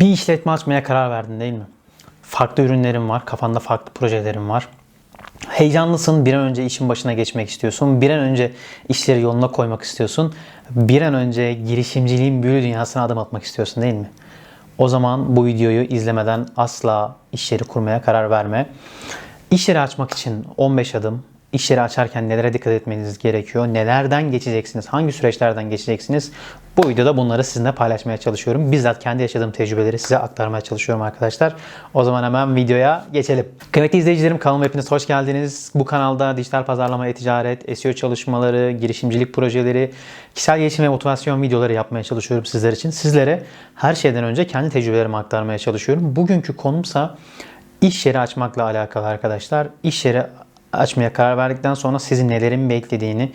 Bir işletme açmaya karar verdin değil mi? Farklı ürünlerin var, kafanda farklı projelerin var. Heyecanlısın, bir an önce işin başına geçmek istiyorsun. Bir an önce işleri yoluna koymak istiyorsun. Bir an önce girişimciliğin büyülü dünyasına adım atmak istiyorsun değil mi? O zaman bu videoyu izlemeden asla iş yeri kurmaya karar verme. İş yeri açmak için 15 adım, iş açarken nelere dikkat etmeniz gerekiyor, nelerden geçeceksiniz, hangi süreçlerden geçeceksiniz. Bu videoda bunları sizinle paylaşmaya çalışıyorum. Bizzat kendi yaşadığım tecrübeleri size aktarmaya çalışıyorum arkadaşlar. O zaman hemen videoya geçelim. Kıymetli izleyicilerim kanalıma hepiniz hoş geldiniz. Bu kanalda dijital pazarlama, e-ticaret, SEO çalışmaları, girişimcilik projeleri, kişisel gelişim ve motivasyon videoları yapmaya çalışıyorum sizler için. Sizlere her şeyden önce kendi tecrübelerimi aktarmaya çalışıyorum. Bugünkü konumsa iş yeri açmakla alakalı arkadaşlar. İş yeri açmaya karar verdikten sonra sizi nelerin beklediğini,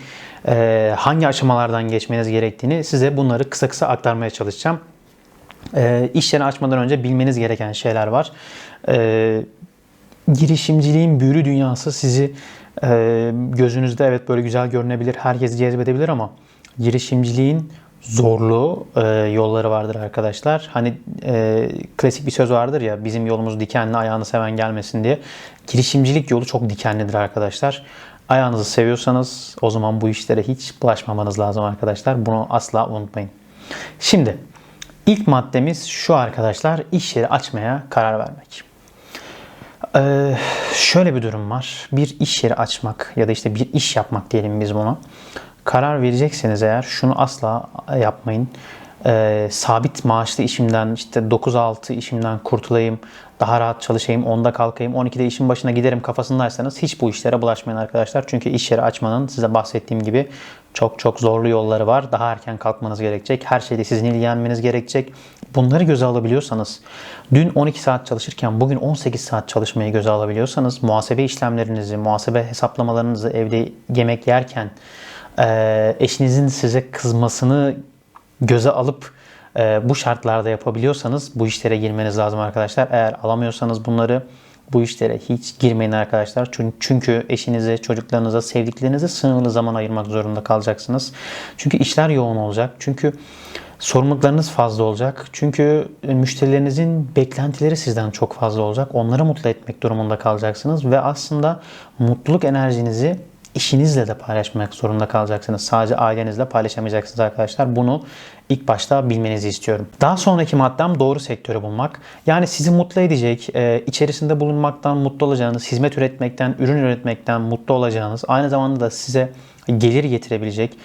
e, hangi aşamalardan geçmeniz gerektiğini size bunları kısa kısa aktarmaya çalışacağım. E, iş yeri açmadan önce bilmeniz gereken şeyler var. E, girişimciliğin büyülü dünyası sizi gözünüzde evet böyle güzel görünebilir, herkesi cezbedebilir ama girişimciliğin zorlu e, yolları vardır arkadaşlar. Hani e, klasik bir söz vardır ya bizim yolumuz dikenli ayağını seven gelmesin diye. Girişimcilik yolu çok dikenlidir arkadaşlar. Ayağınızı seviyorsanız o zaman bu işlere hiç bulaşmamanız lazım arkadaşlar. Bunu asla unutmayın. Şimdi ilk maddemiz şu arkadaşlar iş yeri açmaya karar vermek. Ee, şöyle bir durum var. Bir iş yeri açmak ya da işte bir iş yapmak diyelim biz buna. Karar verecekseniz eğer şunu asla yapmayın. Ee, sabit maaşlı işimden işte 9-6 işimden kurtulayım, daha rahat çalışayım, 10'da kalkayım, 12'de işin başına giderim kafasındaysanız hiç bu işlere bulaşmayın arkadaşlar. Çünkü iş yeri açmanın size bahsettiğim gibi çok çok zorlu yolları var. Daha erken kalkmanız gerekecek. Her şeyde sizin ilgilenmeniz gerekecek. Bunları göze alabiliyorsanız, dün 12 saat çalışırken bugün 18 saat çalışmayı göze alabiliyorsanız, muhasebe işlemlerinizi, muhasebe hesaplamalarınızı evde yemek yerken e, eşinizin size kızmasını göze alıp e, bu şartlarda yapabiliyorsanız bu işlere girmeniz lazım arkadaşlar. Eğer alamıyorsanız bunları bu işlere hiç girmeyin arkadaşlar. Çünkü, çünkü eşinize, çocuklarınıza, sevdiklerinize sınırlı zaman ayırmak zorunda kalacaksınız. Çünkü işler yoğun olacak. Çünkü sorumluluklarınız fazla olacak. Çünkü müşterilerinizin beklentileri sizden çok fazla olacak. Onları mutlu etmek durumunda kalacaksınız ve aslında mutluluk enerjinizi işinizle de paylaşmak zorunda kalacaksınız. Sadece ailenizle paylaşamayacaksınız arkadaşlar. Bunu ilk başta bilmenizi istiyorum. Daha sonraki maddem doğru sektörü bulmak. Yani sizi mutlu edecek, e, içerisinde bulunmaktan mutlu olacağınız, hizmet üretmekten, ürün üretmekten mutlu olacağınız, aynı zamanda da size gelir getirebilecek,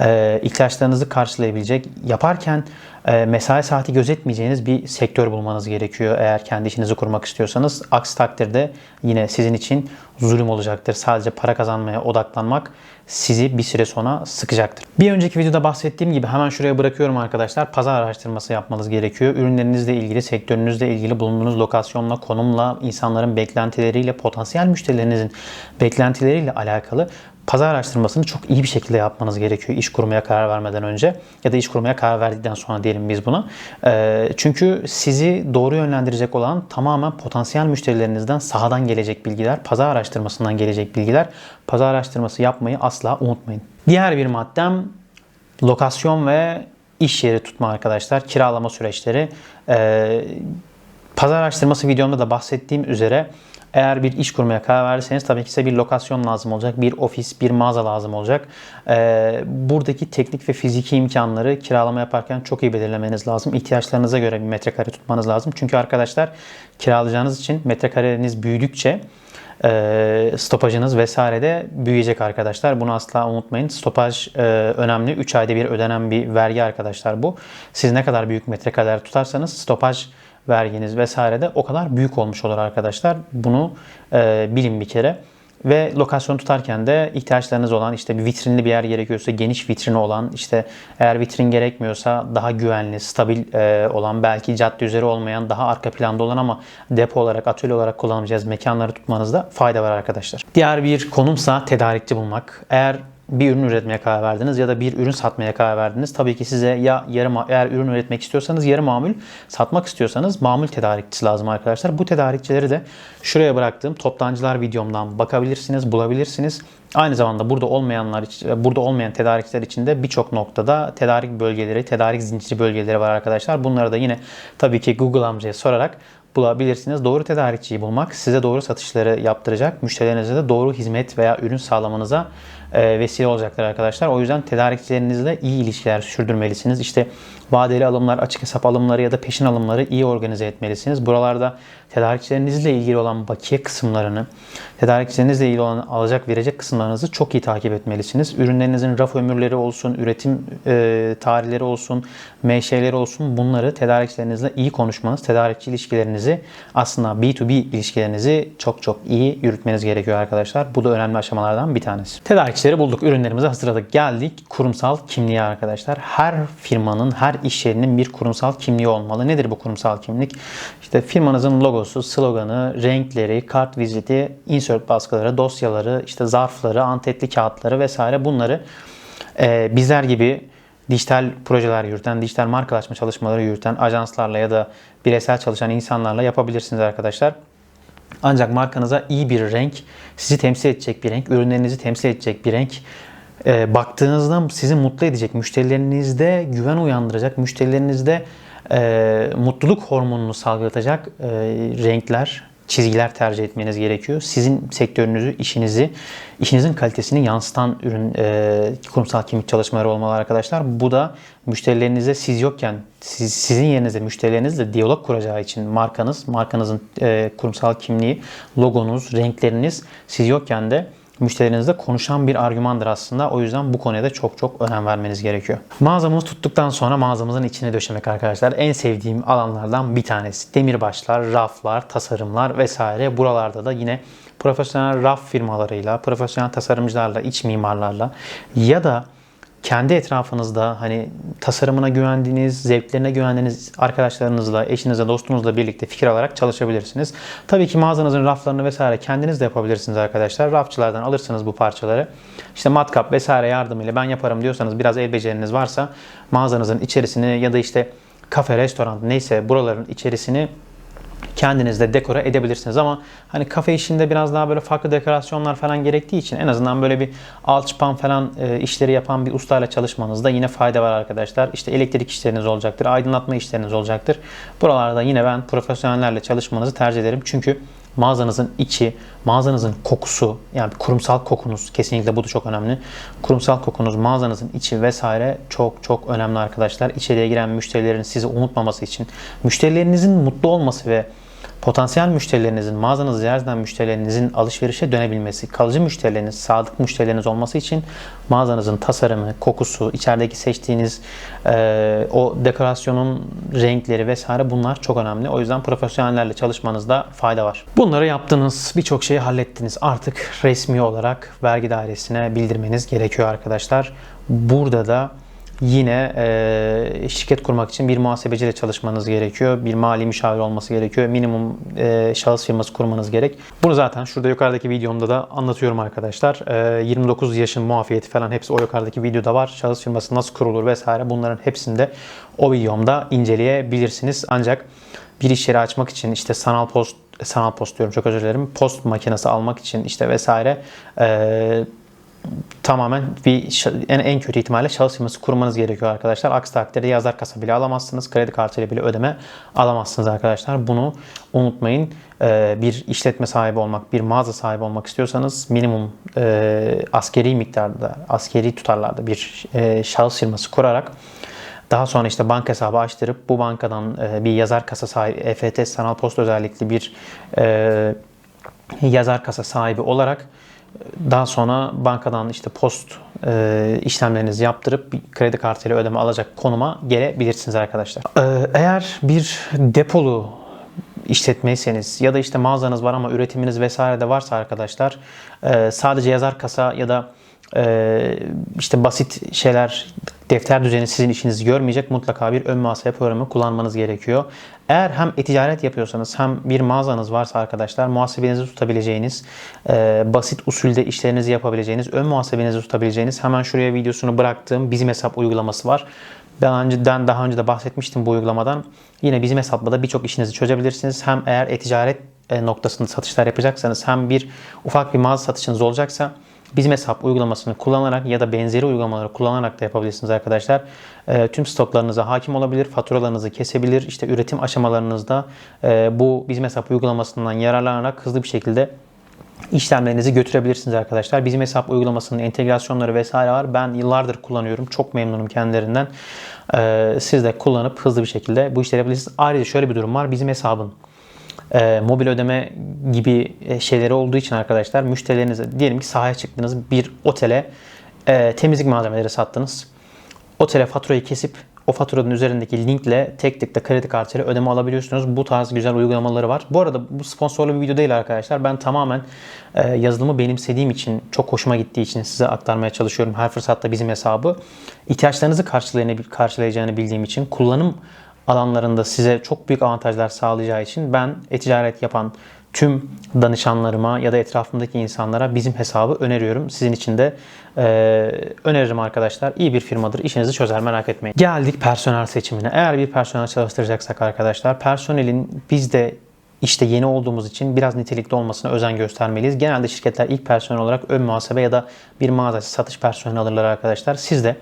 e, ihtiyaçlarınızı karşılayabilecek, yaparken e, mesai saati gözetmeyeceğiniz bir sektör bulmanız gerekiyor eğer kendi işinizi kurmak istiyorsanız. Aksi takdirde yine sizin için zulüm olacaktır. Sadece para kazanmaya odaklanmak sizi bir süre sonra sıkacaktır. Bir önceki videoda bahsettiğim gibi hemen şuraya bırakıyorum arkadaşlar. Pazar araştırması yapmanız gerekiyor. Ürünlerinizle ilgili, sektörünüzle ilgili, bulunduğunuz lokasyonla, konumla, insanların beklentileriyle, potansiyel müşterilerinizin beklentileriyle alakalı pazar araştırmasını çok iyi bir şekilde yapmanız gerekiyor iş kurmaya karar vermeden önce ya da iş kurmaya karar verdikten sonra diyelim biz buna. Çünkü sizi doğru yönlendirecek olan tamamen potansiyel müşterilerinizden sahadan gelecek bilgiler, pazar araştırmasından gelecek bilgiler. Pazar araştırması yapmayı asla unutmayın. Diğer bir maddem lokasyon ve iş yeri tutma arkadaşlar. Kiralama süreçleri. Pazar araştırması videomda da bahsettiğim üzere eğer bir iş kurmaya karar verirseniz tabii ki size bir lokasyon lazım olacak, bir ofis, bir mağaza lazım olacak. Ee, buradaki teknik ve fiziki imkanları kiralama yaparken çok iyi belirlemeniz lazım. İhtiyaçlarınıza göre bir metrekare tutmanız lazım. Çünkü arkadaşlar kiralayacağınız için metrekareniz büyüdükçe e, stopajınız vesaire de büyüyecek arkadaşlar. Bunu asla unutmayın. Stopaj e, önemli. 3 ayda bir ödenen bir vergi arkadaşlar bu. Siz ne kadar büyük metrekareler tutarsanız stopaj verginiz vesaire de o kadar büyük olmuş olur arkadaşlar. Bunu e, bilin bir kere. Ve lokasyon tutarken de ihtiyaçlarınız olan işte bir vitrinli bir yer gerekiyorsa geniş vitrini olan işte eğer vitrin gerekmiyorsa daha güvenli, stabil e, olan belki cadde üzeri olmayan daha arka planda olan ama depo olarak, atölye olarak kullanabileceğiz mekanları tutmanızda fayda var arkadaşlar. Diğer bir konumsa tedarikçi bulmak. Eğer bir ürün üretmeye karar verdiniz ya da bir ürün satmaya karar verdiniz. Tabii ki size ya yarı eğer ürün üretmek istiyorsanız yarı mamul, satmak istiyorsanız mamul tedarikçisi lazım arkadaşlar. Bu tedarikçileri de şuraya bıraktığım toptancılar videomdan bakabilirsiniz, bulabilirsiniz. Aynı zamanda burada olmayanlar burada olmayan tedarikçiler için de birçok noktada tedarik bölgeleri, tedarik zinciri bölgeleri var arkadaşlar. Bunları da yine tabii ki Google amcaya sorarak bulabilirsiniz. Doğru tedarikçiyi bulmak size doğru satışları yaptıracak. Müşterilerinize de doğru hizmet veya ürün sağlamanıza e, vesile olacaktır arkadaşlar. O yüzden tedarikçilerinizle iyi ilişkiler sürdürmelisiniz. İşte vadeli alımlar, açık hesap alımları ya da peşin alımları iyi organize etmelisiniz. Buralarda tedarikçilerinizle ilgili olan bakiye kısımlarını, tedarikçilerinizle ilgili olan alacak verecek kısımlarınızı çok iyi takip etmelisiniz. Ürünlerinizin raf ömürleri olsun, üretim e, tarihleri olsun, MŞ'leri olsun bunları tedarikçilerinizle iyi konuşmanız, tedarikçi ilişkilerinizi aslında B2B ilişkilerinizi çok çok iyi yürütmeniz gerekiyor arkadaşlar. Bu da önemli aşamalardan bir tanesi. Tedarikçileri bulduk, ürünlerimizi hazırladık. Geldik kurumsal kimliğe arkadaşlar. Her firmanın, her iş yerinin bir kurumsal kimliği olmalı. Nedir bu kurumsal kimlik? İşte firmanızın logosu, sloganı, renkleri, kart viziti, insert baskıları, dosyaları, işte zarfları, antetli kağıtları vesaire bunları bizler gibi dijital projeler yürüten, dijital markalaşma çalışmaları yürüten ajanslarla ya da bireysel çalışan insanlarla yapabilirsiniz arkadaşlar. Ancak markanıza iyi bir renk, sizi temsil edecek bir renk, ürünlerinizi temsil edecek bir renk, e, baktığınızda sizi mutlu edecek, müşterilerinizde güven uyandıracak, müşterilerinizde e, mutluluk hormonunu salgılatacak e, renkler, çizgiler tercih etmeniz gerekiyor. Sizin sektörünüzü, işinizi, işinizin kalitesini yansıtan ürün e, kurumsal kimlik çalışmaları olmalı arkadaşlar. Bu da müşterilerinize siz yokken siz, sizin yerinizde müşterilerinizle diyalog kuracağı için markanız, markanızın e, kurumsal kimliği, logonuz, renkleriniz siz yokken de müşterinizle konuşan bir argümandır aslında. O yüzden bu konuya da çok çok önem vermeniz gerekiyor. Mağazamızı tuttuktan sonra mağazamızın içine döşemek arkadaşlar en sevdiğim alanlardan bir tanesi. Demirbaşlar, raflar, tasarımlar vesaire. Buralarda da yine profesyonel raf firmalarıyla, profesyonel tasarımcılarla, iç mimarlarla ya da kendi etrafınızda hani tasarımına güvendiğiniz, zevklerine güvendiğiniz arkadaşlarınızla, eşinizle, dostunuzla birlikte fikir alarak çalışabilirsiniz. Tabii ki mağazanızın raflarını vesaire kendiniz de yapabilirsiniz arkadaşlar. Rafçılardan alırsınız bu parçaları. İşte matkap vesaire yardımıyla ben yaparım diyorsanız biraz el beceriniz varsa mağazanızın içerisini ya da işte kafe, restoran neyse buraların içerisini kendiniz de dekora edebilirsiniz ama hani kafe işinde biraz daha böyle farklı dekorasyonlar falan gerektiği için en azından böyle bir alçıpan falan e, işleri yapan bir ustayla çalışmanızda yine fayda var arkadaşlar. İşte elektrik işleriniz olacaktır, aydınlatma işleriniz olacaktır. Buralarda yine ben profesyonellerle çalışmanızı tercih ederim. Çünkü mağazanızın içi, mağazanızın kokusu yani kurumsal kokunuz kesinlikle bu da çok önemli. Kurumsal kokunuz, mağazanızın içi vesaire çok çok önemli arkadaşlar. İçeriye giren müşterilerin sizi unutmaması için, müşterilerinizin mutlu olması ve potansiyel müşterilerinizin, mağazanızı ziyaret eden müşterilerinizin alışverişe dönebilmesi, kalıcı müşterileriniz, sadık müşterileriniz olması için mağazanızın tasarımı, kokusu, içerideki seçtiğiniz e, o dekorasyonun renkleri vesaire bunlar çok önemli. O yüzden profesyonellerle çalışmanızda fayda var. Bunları yaptınız, birçok şeyi hallettiniz. Artık resmi olarak vergi dairesine bildirmeniz gerekiyor arkadaşlar. Burada da Yine e, şirket kurmak için bir muhasebeciyle çalışmanız gerekiyor. Bir mali müşavir olması gerekiyor. Minimum e, şahıs firması kurmanız gerek. Bunu zaten şurada yukarıdaki videomda da anlatıyorum arkadaşlar. E, 29 yaşın muafiyeti falan hepsi o yukarıdaki videoda var. Şahıs firması nasıl kurulur vesaire bunların hepsinde o videomda inceleyebilirsiniz. Ancak bir iş yeri açmak için işte sanal post sanal post diyorum çok özür dilerim. Post makinesi almak için işte vesaire e, tamamen bir en, en kötü ihtimalle şahıs firması kurmanız gerekiyor arkadaşlar. Aksi takdirde yazar kasa bile alamazsınız. Kredi kartıyla bile ödeme alamazsınız arkadaşlar. Bunu unutmayın. Ee, bir işletme sahibi olmak, bir mağaza sahibi olmak istiyorsanız minimum e, askeri miktarda, askeri tutarlarda bir e, şahıs firması kurarak daha sonra işte banka hesabı açtırıp bu bankadan e, bir yazar kasa sahibi, EFT sanal post özellikli bir e, yazar kasa sahibi olarak daha sonra bankadan işte post e, işlemlerinizi yaptırıp kredi kartıyla ödeme alacak konuma gelebilirsiniz arkadaşlar. E, eğer bir depolu işletmeyseniz ya da işte mağazanız var ama üretiminiz vesaire de varsa arkadaşlar e, sadece yazar kasa ya da e, işte basit şeyler defter düzeni sizin işinizi görmeyecek. Mutlaka bir ön muhasebe programı kullanmanız gerekiyor. Eğer hem e-ticaret yapıyorsanız hem bir mağazanız varsa arkadaşlar muhasebenizi tutabileceğiniz, e, basit usulde işlerinizi yapabileceğiniz, ön muhasebenizi tutabileceğiniz hemen şuraya videosunu bıraktığım bizim hesap uygulaması var. Daha önceden daha önce de bahsetmiştim bu uygulamadan. Yine bizim hesapla da birçok işinizi çözebilirsiniz. Hem eğer e-ticaret e, noktasında satışlar yapacaksanız hem bir ufak bir mağaza satışınız olacaksa Bizim hesap uygulamasını kullanarak ya da benzeri uygulamaları kullanarak da yapabilirsiniz arkadaşlar. E, tüm stoklarınıza hakim olabilir, faturalarınızı kesebilir. İşte üretim aşamalarınızda e, bu bizim hesap uygulamasından yararlanarak hızlı bir şekilde işlemlerinizi götürebilirsiniz arkadaşlar. Bizim hesap uygulamasının entegrasyonları vesaire var. Ben yıllardır kullanıyorum. Çok memnunum kendilerinden. Ee, siz de kullanıp hızlı bir şekilde bu işleri yapabilirsiniz. Ayrıca şöyle bir durum var. Bizim hesabın e, mobil ödeme gibi e, şeyleri olduğu için arkadaşlar müşterilerinize diyelim ki sahaya çıktınız bir otele e, temizlik malzemeleri sattınız. Otele faturayı kesip o faturanın üzerindeki linkle tek de kredi kartıyla ödeme alabiliyorsunuz. Bu tarz güzel uygulamaları var. Bu arada bu sponsorlu bir video değil arkadaşlar. Ben tamamen e, yazılımı benimsediğim için, çok hoşuma gittiği için size aktarmaya çalışıyorum. Her fırsatta bizim hesabı. ihtiyaçlarınızı karşılayacağını bildiğim için kullanım alanlarında size çok büyük avantajlar sağlayacağı için ben e-ticaret yapan tüm danışanlarıma ya da etrafımdaki insanlara bizim hesabı öneriyorum. Sizin için de e, öneririm arkadaşlar. İyi bir firmadır. İşinizi çözer merak etmeyin. Geldik personel seçimine. Eğer bir personel çalıştıracaksak arkadaşlar personelin bizde işte yeni olduğumuz için biraz nitelikli olmasına özen göstermeliyiz. Genelde şirketler ilk personel olarak ön muhasebe ya da bir mağaza satış personeli alırlar arkadaşlar. Siz de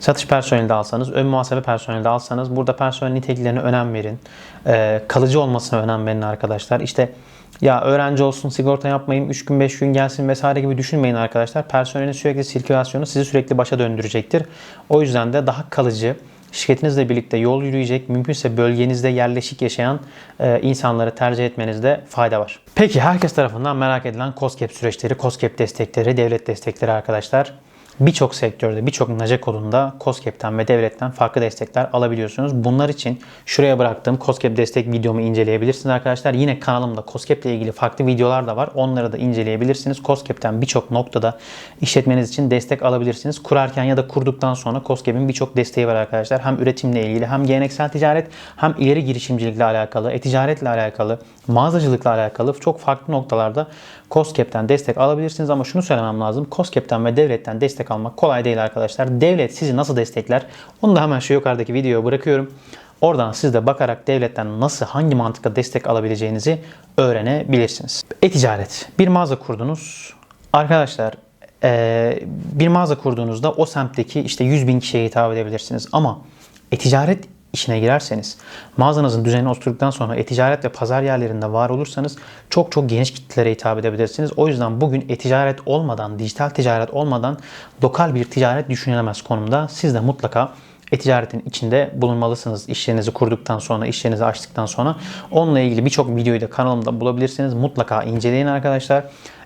Satış personeli de alsanız, ön muhasebe personeli de alsanız burada personel niteliklerine önem verin. Ee, kalıcı olmasına önem verin arkadaşlar. İşte ya öğrenci olsun sigorta yapmayayım 3 gün 5 gün gelsin vesaire gibi düşünmeyin arkadaşlar. Personelin sürekli sirkülasyonu sizi sürekli başa döndürecektir. O yüzden de daha kalıcı, şirketinizle birlikte yol yürüyecek, mümkünse bölgenizde yerleşik yaşayan e, insanları tercih etmenizde fayda var. Peki herkes tarafından merak edilen COSGAP süreçleri, COSGAP destekleri, devlet destekleri arkadaşlar birçok sektörde, birçok NACE kodunda COSGAP'ten ve devletten farklı destekler alabiliyorsunuz. Bunlar için şuraya bıraktığım COSGAP destek videomu inceleyebilirsiniz arkadaşlar. Yine kanalımda COSGAP ile ilgili farklı videolar da var. Onları da inceleyebilirsiniz. COSGAP'ten birçok noktada işletmeniz için destek alabilirsiniz. Kurarken ya da kurduktan sonra COSGAP'in birçok desteği var arkadaşlar. Hem üretimle ilgili hem geleneksel ticaret hem ileri girişimcilikle alakalı, e-ticaretle alakalı, mağazacılıkla alakalı çok farklı noktalarda COSGAP'ten destek alabilirsiniz ama şunu söylemem lazım. COSGAP'ten ve devletten destek almak kolay değil arkadaşlar. Devlet sizi nasıl destekler? Onu da hemen şu yukarıdaki videoya bırakıyorum. Oradan siz de bakarak devletten nasıl, hangi mantıkla destek alabileceğinizi öğrenebilirsiniz. E-ticaret. Bir mağaza kurdunuz. Arkadaşlar bir mağaza kurduğunuzda o semtteki işte 100 bin kişiye hitap edebilirsiniz. Ama e-ticaret işine girerseniz, mağazanızın düzenini oturduktan sonra e-ticaret ve pazar yerlerinde var olursanız çok çok geniş kitlelere hitap edebilirsiniz. O yüzden bugün e-ticaret olmadan, dijital ticaret olmadan lokal bir ticaret düşünülemez konumda. Siz de mutlaka e-ticaretin içinde bulunmalısınız. İşlerinizi kurduktan sonra, işlerinizi açtıktan sonra. Onunla ilgili birçok videoyu da kanalımda bulabilirsiniz. Mutlaka inceleyin arkadaşlar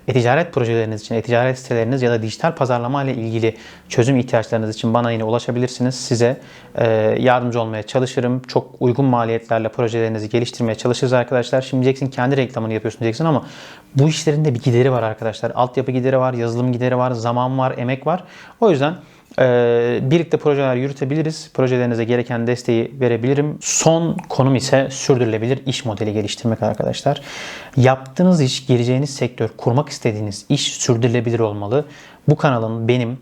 e-ticaret projeleriniz için, e-ticaret siteleriniz ya da dijital pazarlama ile ilgili çözüm ihtiyaçlarınız için bana yine ulaşabilirsiniz. Size e, yardımcı olmaya çalışırım. Çok uygun maliyetlerle projelerinizi geliştirmeye çalışırız arkadaşlar. Şimdi diyeceksin kendi reklamını yapıyorsun diyeceksin ama bu işlerin de bir gideri var arkadaşlar. Altyapı gideri var, yazılım gideri var, zaman var, emek var. O yüzden birlikte projeler yürütebiliriz. Projelerinize gereken desteği verebilirim. Son konum ise sürdürülebilir iş modeli geliştirmek arkadaşlar. Yaptığınız iş, gireceğiniz sektör, kurmak istediğiniz iş sürdürülebilir olmalı. Bu kanalın benim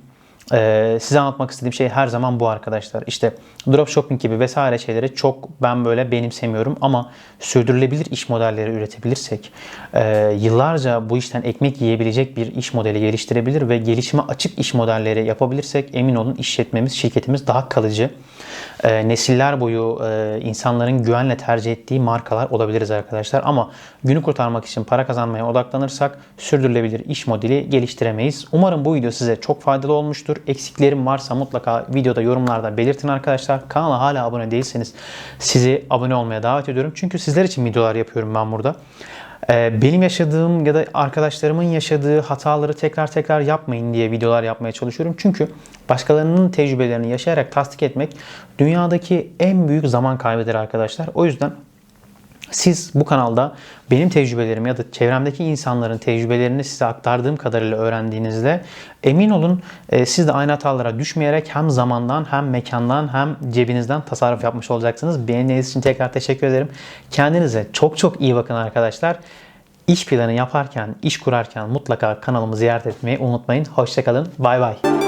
ee, size anlatmak istediğim şey her zaman bu arkadaşlar. İşte dropshipping gibi vesaire şeyleri çok ben böyle benimsemiyorum ama sürdürülebilir iş modelleri üretebilirsek e, yıllarca bu işten ekmek yiyebilecek bir iş modeli geliştirebilir ve gelişime açık iş modelleri yapabilirsek emin olun işletmemiz, şirketimiz daha kalıcı e, nesiller boyu e, insanların güvenle tercih ettiği markalar olabiliriz arkadaşlar. Ama günü kurtarmak için para kazanmaya odaklanırsak sürdürülebilir iş modeli geliştiremeyiz. Umarım bu video size çok faydalı olmuştur. Eksiklerim varsa mutlaka videoda yorumlarda belirtin arkadaşlar. Kanala hala abone değilseniz sizi abone olmaya davet ediyorum. Çünkü sizler için videolar yapıyorum ben burada. Ee, benim yaşadığım ya da arkadaşlarımın yaşadığı hataları tekrar tekrar yapmayın diye videolar yapmaya çalışıyorum. Çünkü başkalarının tecrübelerini yaşayarak tasdik etmek dünyadaki en büyük zaman kaybıdır arkadaşlar. O yüzden Siz bu kanalda benim tecrübelerimi ya da çevremdeki insanların tecrübelerini size aktardığım kadarıyla öğrendiğinizde emin olun e, siz de aynı hatalara düşmeyerek hem zamandan hem mekandan hem cebinizden tasarruf yapmış olacaksınız. Beğendiğiniz için tekrar teşekkür ederim. Kendinize çok çok iyi bakın arkadaşlar. İş planı yaparken, iş kurarken mutlaka kanalımı ziyaret etmeyi unutmayın. Hoşçakalın. Bay bay.